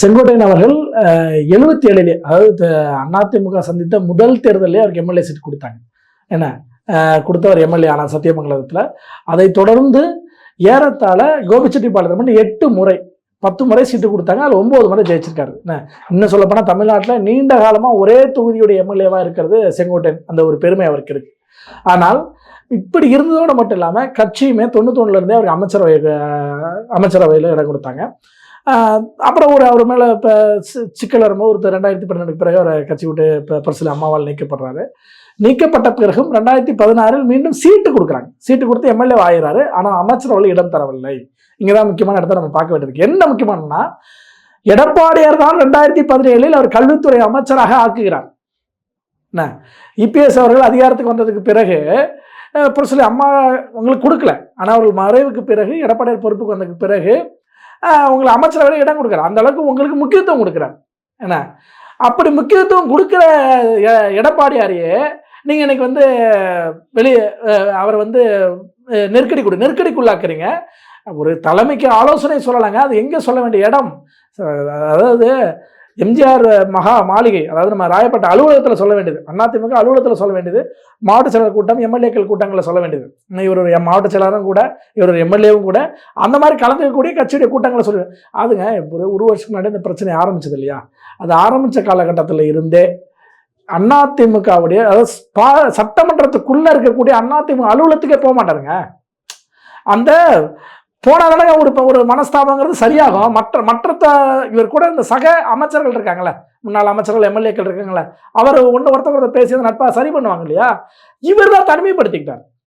செங்கோட்டையன் அவர்கள் எழுபத்தி ஏழுலே அதாவது அதிமுக சந்தித்த முதல் தேர்தலே அவருக்கு எம்எல்ஏ சீட் கொடுத்தாங்க. என்ன? கொடுத்தவர் எம்எல்ஏ ஆனால் சத்தியமங்கலத்தில். அதை தொடர்ந்து ஏறத்தாழ கோபிச்செட்டிப்பாளையம் மட்டும் எட்டு முறை பத்து முறை சீட்டு கொடுத்தாங்க. அதில் ஒம்பது முறை ஜெயிச்சிருக்காரு. என்ன? இன்னும் சொல்லப்போனால் தமிழ்நாட்டில் நீண்ட காலமாக ஒரே தொகுதியுடைய எம்எல்ஏவாக இருக்கிறது செங்கோட்டையன். அந்த ஒரு பெருமை அவருக்கு இருக்கு. ஆனால் இப்படி இருந்ததோடு மட்டும் இல்லாமல் கட்சியுமே தொண்ணூத்தொன்னுலேருந்தே அவருக்கு அமைச்சரவை அமைச்சரவையில் இடம் கொடுத்தாங்க. அப்புறம் ஒரு அவர் மேலே இப்போ சிக்கல் வரும்போது ஒருத்தர் ரெண்டாயிரத்தி பன்னெண்டுக்கு பிறகு அவரை கட்சி விட்டு இப்போ பரிசில் அம்மாவால் நீக்கப்படுறாரு. நீக்கப்பட்ட பிறகும் ரெண்டாயிரத்தி பதினாறில் மீண்டும் சீட்டு கொடுக்குறாங்க. சீட்டு கொடுத்து எம்எல்ஏ ஆகிறாரு ஆனால் அமைச்சரவையில் இடம் தரவில்லை. இங்கே தான் முக்கியமான இடத்த நம்ம பார்க்க வேண்டியது என்ன முக்கியமானன்னா எடப்பாடியார் தான் ரெண்டாயிரத்தி பதினேழில் அவர் கல்வித்துறை அமைச்சராக ஆக்குகிறார். என்ன? இபிஎஸ் அவர்கள் அதிகாரத்துக்கு வந்ததுக்கு பிறகு அஹ், அம்மா உங்களுக்கு கொடுக்கல. ஆனால் அவர்கள் மறைவுக்கு பிறகு எடப்பாடியார் பொறுப்புக்கு வந்ததுக்கு பிறகு உங்களை அமைச்சரவையில் இடம் கொடுக்குறார் அந்த அளவுக்கு உங்களுக்கு முக்கியத்துவம் கொடுக்குறார் என்ன? அப்படி முக்கியத்துவம் கொடுக்குற எ- எடப்பாடியாரையே நீங்கள் இன்னைக்கு வந்து வெளியே அவர் வந்து நெருக்கடி கொடு நெருக்கடிக்குள்ளாக்குறீங்க. ஒரு தலைமைக்கு ஆலோசனை சொல்லலாங்க. அது எங்கே சொல்ல வேண்டிய இடம்? அதாவது எம்ஜிஆர் மகா மாளிகை அதாவது நம்ம ராயப்பட்ட அலுவலகத்தில் சொல்ல வேண்டியது அதிமுக அலுவலகத்தில் சொல்ல வேண்டியது மாவட்ட செயலர் கூட்டம் எம்எல்ஏக்கள் கூட்டங்களில் சொல்ல வேண்டியது. இவர் ஒரு மாவட்ட செயலரும் கூட இவர் ஒரு எம்எல்ஏவும் கூட அந்த மாதிரி கலந்துக்கக்கூடிய கட்சியுடைய கூட்டங்களை சொல்லுவேன் அதுங்க ஒரு ஒரு வருஷத்துக்கு முன்னாடி இந்த பிரச்சனை ஆரம்பிச்சது இல்லையா? அது ஆரம்பித்த காலகட்டத்தில் இருந்தே அதிமுகவுடைய அதாவது பா- சட்டமன்றத்துக்குள்ளே இருக்கக்கூடிய அதிமுக அலுவலகத்துக்கே போக மாட்டாருங்க. அந்த போனாதானே ஒரு ஒரு மனஸ்தாபங்கிறது சரியாகும். மற்ற மற்ற இவர் கூட இந்த சக அமைச்சர்கள் இருக்காங்களே முன்னாள் அமைச்சர்கள் எம்எல்ஏக்கள் இருக்காங்களே அவர் ஒன்று ஒருத்தர் ஒருத்தர் பேசி நட்பாக நட்பா சரி பண்ணுவாங்க இல்லையா? இவர் தான் தனிமைப்படுத்திக்கிட்டார்.